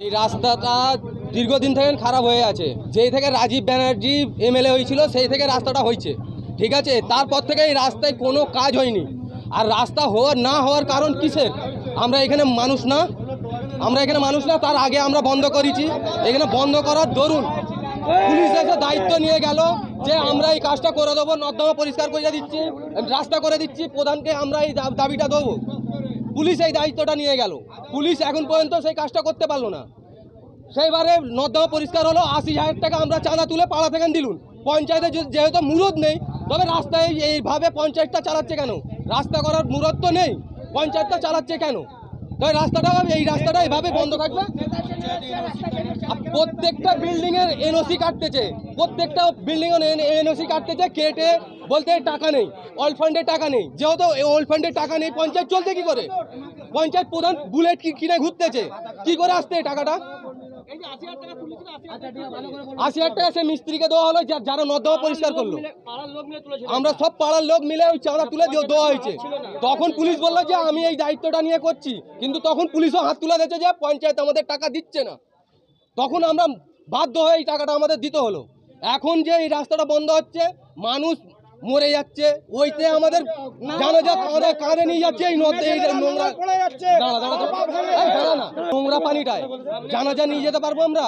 এই রাস্তাটা দীর্ঘদিন থেকে খারাপ হয়ে আছে। যেই থেকে রাজীব ব্যানার্জি এমএলএ হয়েছিল, সেই থেকে রাস্তাটা হয়েছে। ঠিক আছে? তারপর থেকে এই রাস্তায় কোনো কাজ হয়নি। আর রাস্তা হওয়ার, না হওয়ার কারণ কিসের? আমরা এখানে মানুষ না। আমরা এখানে মানুষ না, তার আগে আমরা বন্ধ করেছি। এখানে বন্ধ করার দরুন পুলিশ এসে দায়িত্ব নিয়ে গেল যে আমরা এই কাজটা করে দেবো, নর্দমা পরিষ্কার করে দিচ্ছি, রাস্তা করে দিচ্ছি, প্রধানকে আমরা এই দাবিটা দেবো। পুলিশ এই দায়িত্বটা নিয়ে গেল। পুলিশ এখন পর্যন্ত সেই কাজটা করতে পারল না। সেইবারে নর্দমা পরিষ্কার হলো, আশি হাজার টাকা আমরা চাঁদা তুলে পাড়া থেকে দিলুন। পঞ্চায়েতে যেহেতু মুরদ নেই, তবে রাস্তায় এইভাবে পঞ্চায়েতটা চালাচ্ছে কেন? রাস্তা করার মুরদ তো নেই, পঞ্চায়েতটা চালাচ্ছে কেন? তাই রাস্তাটা এই রাস্তাটা এভাবে বন্ধ থাকবে? প্রত্যেকটা বিল্ডিং এর এনওসি কাটতেছে। প্রত্যেকটা বিল্ডিং এর এনওসি কাটতেছে, কেটে বলতে টাকা নেই অল ফান্ডে টাকা নেই। যেহেতু অল ফান্ডে টাকা নেই, পঞ্চায়েত চলতে কি করে? পঞ্চায়েত প্রধান বুলেট কিনে ঘুরতেছে? কি করে আসতে টাকাটা? আশি হাজার টাকা সে মিস্ত্রিকে দেওয়া হলো যারা নর্দমা পরিষ্কার করল। আমরা সব পাড়ার লোক মিলে ওই চাঁদা তুলে দিয়ে দেওয়া হয়েছে। তখন পুলিশ বলল যে আমি এই দায়িত্বটা নিয়ে করছি। কিন্তু তখন পুলিশও হাত তুলে দিয়েছে যে পঞ্চায়েত আমাদের টাকা দিচ্ছে না। তখন আমরা বাধ্য হয়ে এই টাকাটা আমাদের দিতে হলো। এখন যে এই রাস্তাটা বন্ধ হচ্ছে মানুষ মরে যাচ্ছে। ওইতে আমাদের জানা যা কাঁধে কাঁধে নিয়ে যাচ্ছে, এই নদী এই নোংরা নোংরা পানিটায়। জানাজা নিয়ে যেতে পারব আমরা?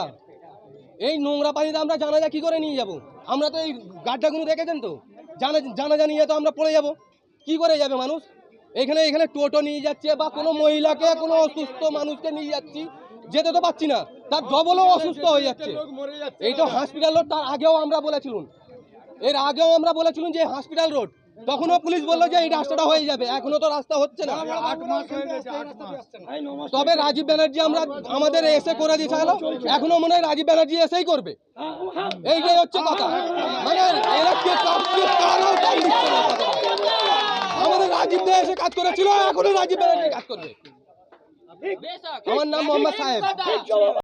এই নোংরা পানিতে আমরা জানাজা কি করে নিয়ে যাব? আমরা তো এই গাড্ডাগুলো দেখেছেন তো। জানা জানাজা নিয়ে তো আমরা পড়ে যাব। কি করে যাবে মানুষ? এখানে এখানে টোটো নিয়ে যাচ্ছে বা কোনো মহিলাকে, কোনো অসুস্থ মানুষকে নিয়ে যাচ্ছি। যেতে তো পাচ্ছি না। তার ডবলও অসুস্থ হয়ে যাচ্ছে। এই তো হসপিটাল তার আগেও আমরা বলেছিলাম। এর আগেও আমরা বলেছিলাম যে হসপিটাল রোড তখনও পুলিশ বলল যে এই রাস্তাটা হয়ে যাবে এখনও তো রাস্তা হচ্ছে না। তবে রাজীব ব্যানার্জি আমরা আমাদের এসে করে দিয়েছে গেল এখনও মনে হয় রাজীব ব্যানার্জি এসেই করবে। এইটাই হচ্ছে কথা। মানে এরা কে। আমাদের রাজীব দে এসে কাজ করেছিল এখনও রাজীব ব্যানার্জি কাজ করবে। আমার নাম মোহাম্মদ সাহেব।